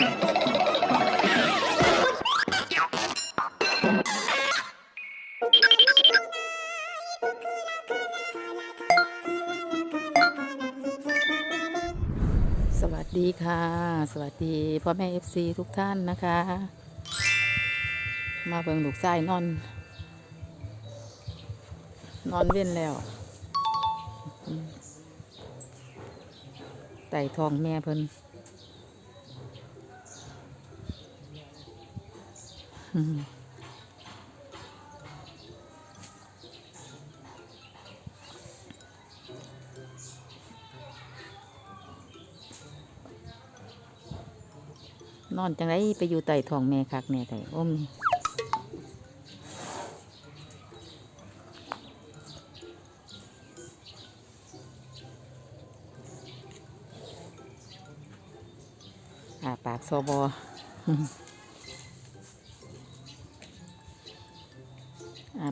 สวัสดีค่ะ สวัสดีพ่อแม่เอฟซีทุกท่านนะคะ มาเบิ่งลูกชายนอน นอนเว้นแล้วไต่ทองแม่เพิ่นอืม นอนจังไรไปอยู่ไต่ทองแม่คักแม่ไต่อ้มอาปากซอบอ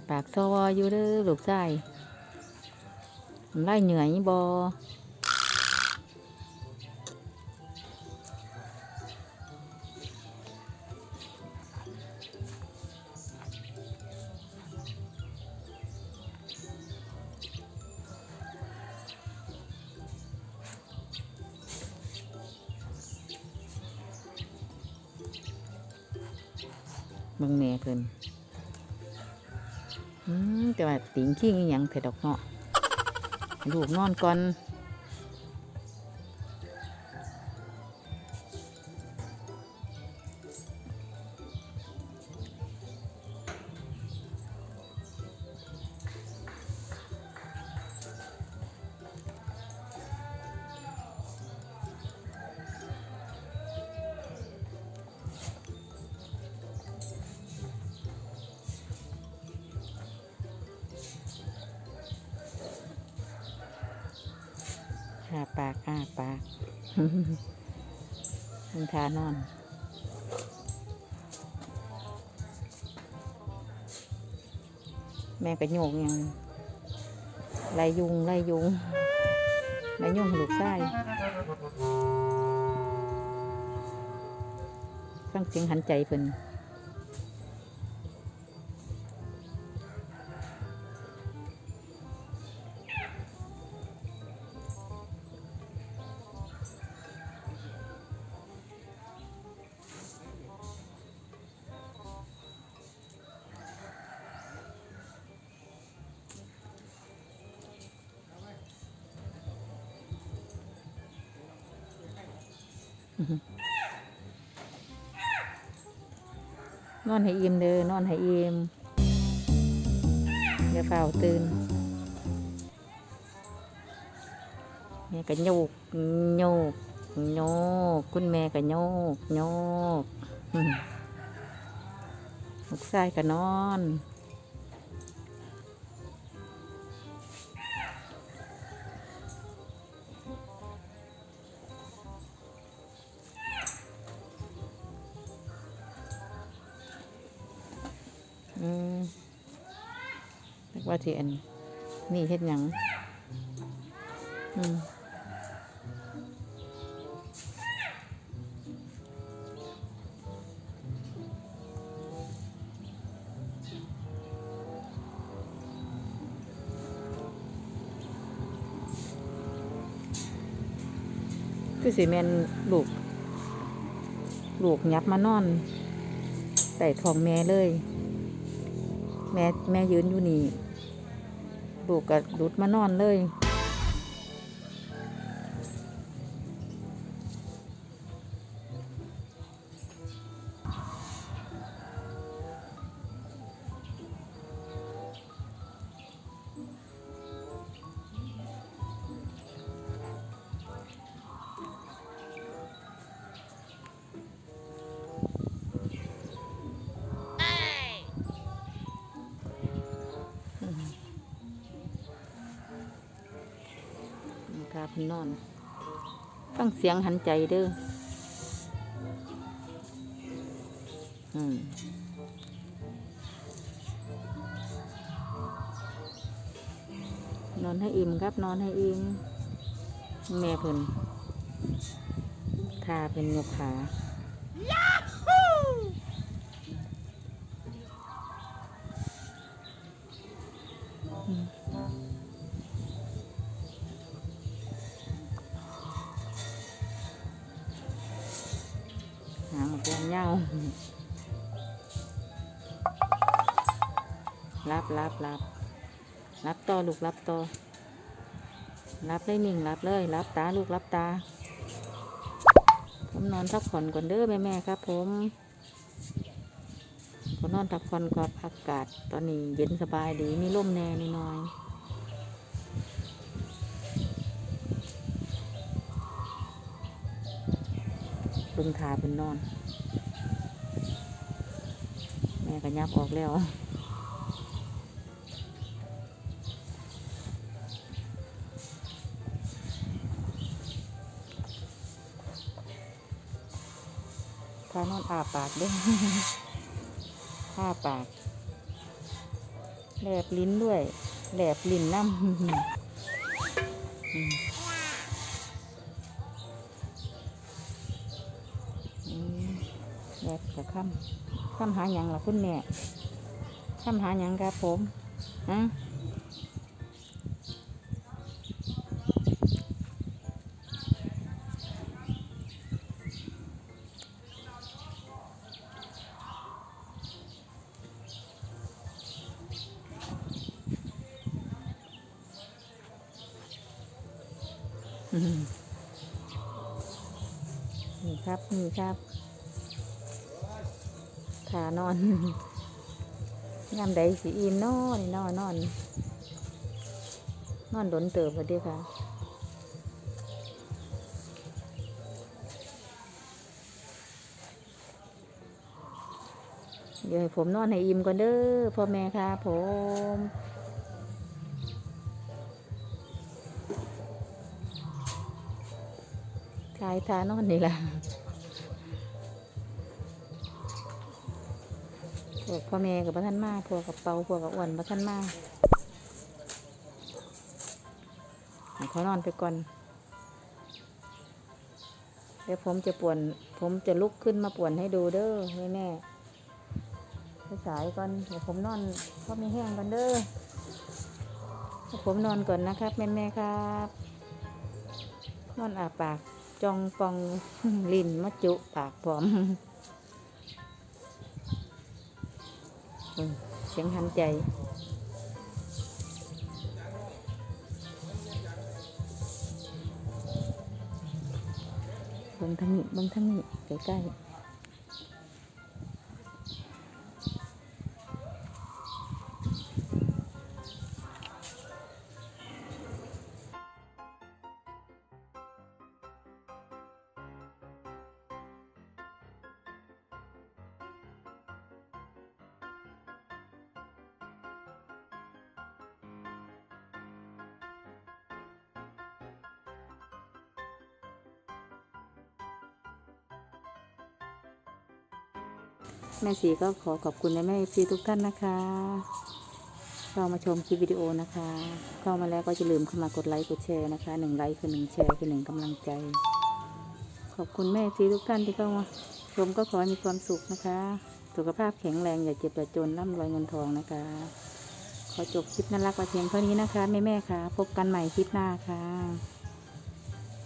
ปากซอบอยู่เด้อลูกชายไล่เหนื่อยบอเบิ่งแม่เพิ่น แต่ว่าติงขี้งอหยังเผ็ดดอกเนาะหลูกนอนก่อน อาปากอาปากมันทานอนแม่ก็โยกยังไลยุงไลยุงไลยุงหลูกไส้ฟังเสียงหันใจเพิ่น นอนให้อิ่มเด้อนอนให้อิ่มอย่าเฝ้าตื่นแม่ก็โยกโยกโยกคุณแม่ก็โยกโยกลูกชายก็นอน ว่าที่อันนี่เฮ็ดหยังอืมคือสิแมนลูก ลูกยับมานอนใต้ท้องแม่เลย แม่แม่ยืนอยู่นี่ ลูกก็ดุดมานอนเลย ครับนอน ฟังเสียงหันใจเด้ออืมนอนให้อิ่มครับ นอนให้อิ่มแม่เพิ่นทาเป็นยกขา หมกแดงเงารับรับรับรับต่อลูกรับต่อรับเลยมิ่งรับเลย รับตาลูกรับตา ผมนอนพักผ่อนก่อนเด้อแม่แม่ครับ ผมก็นอนพักผ่อนก่อนอากาศ ตอนนี้เย็นสบายดีมีลมแน่นิดหน่อยเพิ่งทาเป็นนอน ก็ยับออกแล้วพานอนอาปากด้วยอ้าปากแหลบลิ้นด้วยแหลบลิ้นน้ำแหลบกับข้าม ข้ามหาหยังล่ะคุณแม่ข้ามหาหยังครับผมฮะอืมนี่ครับ นี่ครับ ขานอนยามใดสีอิ่มนอนนอนนอนนอนดนเติบพอดีค่ะเดี๋ยวผมนอนให้อิ่มก่อนเด้อพ่อแม่ค่ะ ผมชายทานอนนี่แหละ พวกพ่อแม่กับพ่ท่านมาพวกกับเปาพวกกับอ้วนพ่ท่านมาเขานอนไปก่อนเดี๋ยวผมจะป่วน ผมจะลุกขึ้นมาป่วนให้ดูเด้อแม่สายก่อนเดี๋ยวผมนอนพ่อไม่แห้งก่อนเด้อผมนอนก่อนนะครับ แม่แม่ครับ นอนอาปากจองปองลิ้นมัจจุปากพร้อม อืมเสียงหันใจเบิ่งทางนี้เบิ่งทางนี้ใกล้ๆ แม่สีก็ขอขอบคุณแม่เอฟซีทุกท่านนะคะเข้ามาชมคลิปวิดีโอนะคะ เข้ามาแล้วก็จะลืมเข้ามากดไลค์กดแชร์นะคะหนึ่งไลค์คือหนึ่งแชร์คือหนึ่งกำลังใจ ขอบคุณแม่ซีทุกท่านที่เข้ามาชมก็ขอให้มีความสุขนะคะ สุขภาพแข็งแรงอย่าเจ็บอย่าจนร่ำรวยเงินทองนะคะ ขอจบคลิปน่ารักไว้เพียงเท่านี้นะคะแม่แม่ๆค่ะ พบกันใหม่คลิปหน้าค่ะ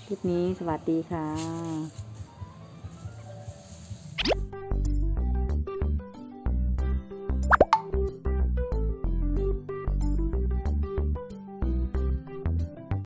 คลิปนี้สวัสดีค่ะ